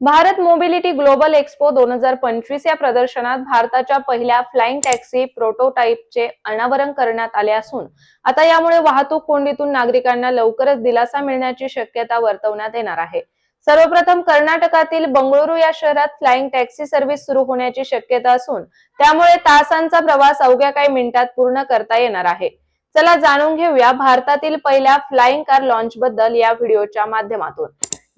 Bharat mobility global expo दोन हजार पंचवीस या प्रदर्शनात भारताच्या पहिल्या फ्लाइंग टॅक्सी प्रोटोटाईपचे अनावरण करण्यात आले असून आता यामुळे वाहतूक कोंडीतून नागरिकांना लवकरच दिलासा मिळण्याची शक्यता वर्तवण्यात येणार आहे. सर्वप्रथम कर्नाटकातील बंगळुरू या शहरात फ्लाइंग टॅक्सी सर्व्हिस सुरू होण्याची शक्यता असून त्यामुळे तासांचा प्रवास अवघ्या काही मिनिटात पूर्ण करता येणार आहे. चला जाणून घेऊया भारतातील पहिल्या फ्लाइंग कार लॉन्च बद्दल या व्हिडिओच्या माध्यमातून.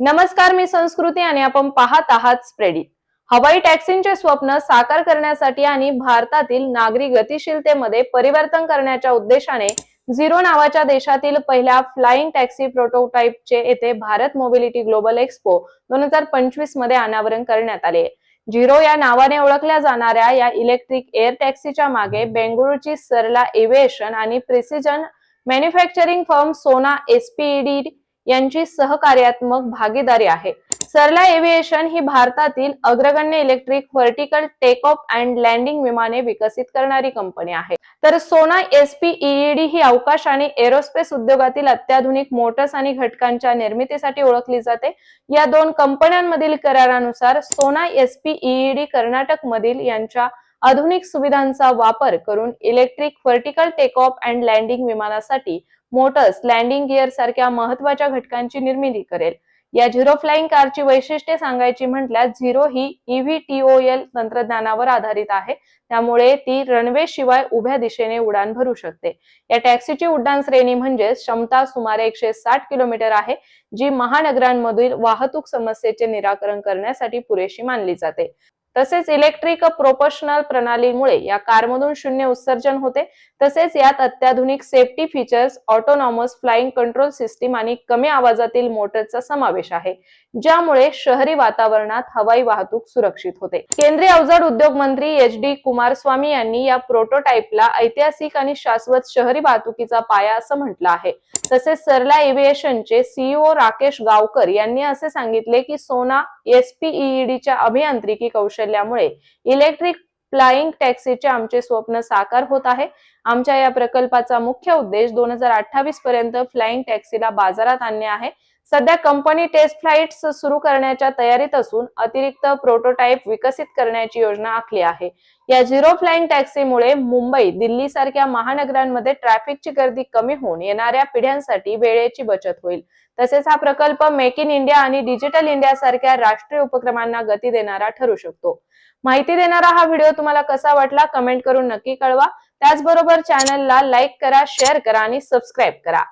नमस्कार मी संस्कृती आणि आपण पाहत आहात स्प्रेडिट हवाई टॅक्सींचे स्वप्न साकार करण्यासाठी आणि भारतातील नागरी गतिशीलतेमध्ये परिवर्तन करण्याच्या उद्देशाने झिरो नावाच्या देशातील पहिल्या फ्लाइंग टॅक्सी प्रोटोटाईपचे येथे भारत मोबिलिटी ग्लोबल एक्सपो दोन हजार पंचवीसमध्ये अनावरण करण्यात आले. झिरो या नावाने ओळखल्या जाणाऱ्या या इलेक्ट्रिक एअर टॅक्सीच्या मागे बेंगळुरूची सरला एव्हिएशन आणि precision manufacturing firm Sona SPEED यांची सहकार्यात्मक भागीदारी आहे. सरला एव्हिएशन ही भारतातील अग्रगण्य electric vertical take off and landing विमाने विकसित करणारी कंपनी आहे. तर सोना एसपीईडी ही अवकाश आणि एरोस्पेस उद्योगातील अत्याधुनिक मोटर्स आणि घटकांच्या निर्मितीसाठी ओळखली जाते. या दोन कंपन्यांमधील करारानुसार सोना एसपीईडी कर्नाटक मधील यांच्या आधुनिक सुविधांचा वापर करून electric vertical takeoff and landing विमानासाठी मोटर्स लँडिंग गिअर सारख्या महत्त्वाच्या घटकांची निर्मिती करेल. या झिरो फ्लाइंग कारची वैशिष्ट्ये सांगायची म्हटल्यास झिरो ही ईव्ही टीओएल तंत्रज्ञानावर आधारित आहे. त्यामुळे ती रनवे शिवाय उभ्या दिशेने उडान भरू शकते. या टॅक्सीची उड्डाण श्रेणी म्हणजे क्षमता सुमारे एकशे साठ किलोमीटर आहे जी महानगरांमधील वाहतूक समस्येचे निराकरण करण्यासाठी पुरेशी मानली जाते. तसेच इलेक्ट्रिक प्रोपोशनल प्रणालीमुळे या कारमधून शून्य उत्सर्जन होते. तसेच यात अत्याधुनिक safety features autonomous flying control system आणि कमी आवाजातील मोटरचा समावेश आहे ज्यामुळे शहरी वातावरणात हवाई वाहतूक सुरक्षित होते. केंद्रीय अवजड उद्योग मंत्री एच डी कुमारस्वामी यांनी या प्रोटोटाईपला ऐतिहासिक आणि शाश्वत शहरी वाहतुकीचा पाया असं म्हटलं आहे. तसेच सरला एव्हिएशनचे सीईओ राकेश गावकर यांनी असे सांगितले की सोना एसपीईडीच्या अभियांत्रिकी कौशल्यामुळे इलेक्ट्रिक फ्लाइंग टॅक्सीचे आमचे स्वप्न साकार होत आहे. आमच्या या प्रकल्पाचा मुख्य उद्देश दोन हजार अठ्ठावीस पर्यंत फ्लाइंग टॅक्सीला बाजारात आणणे आहे. सध्या कंपनी टेस्ट फ्लाइट्स सुरू करण्याच्या तयारीत असून अतिरिक्त प्रोटोटाईप विकसित करण्याची योजना आखली आहे. या झिरो फ्लाईंग टॅक्सीमुळे मुंबई दिल्ली सारख्या महानगरांमध्ये ट्रॅफिकची गर्दी कमी होऊन येणाऱ्या पिढ्यांसाठी वेळेची बचत होईल. तसेच हा प्रकल्प मेक इन इंडिया आणि डिजिटल इंडिया सारख्या राष्ट्रीय उपक्रमांना गती देणारा ठरू शकतो. माहिती देणारा हा व्हिडिओ तुम्हाला कसा वाटला कमेंट करून नक्की कळवा. त्याचबरोबर चॅनलला लाईक करा शेअर करा आणि सबस्क्राईब करा.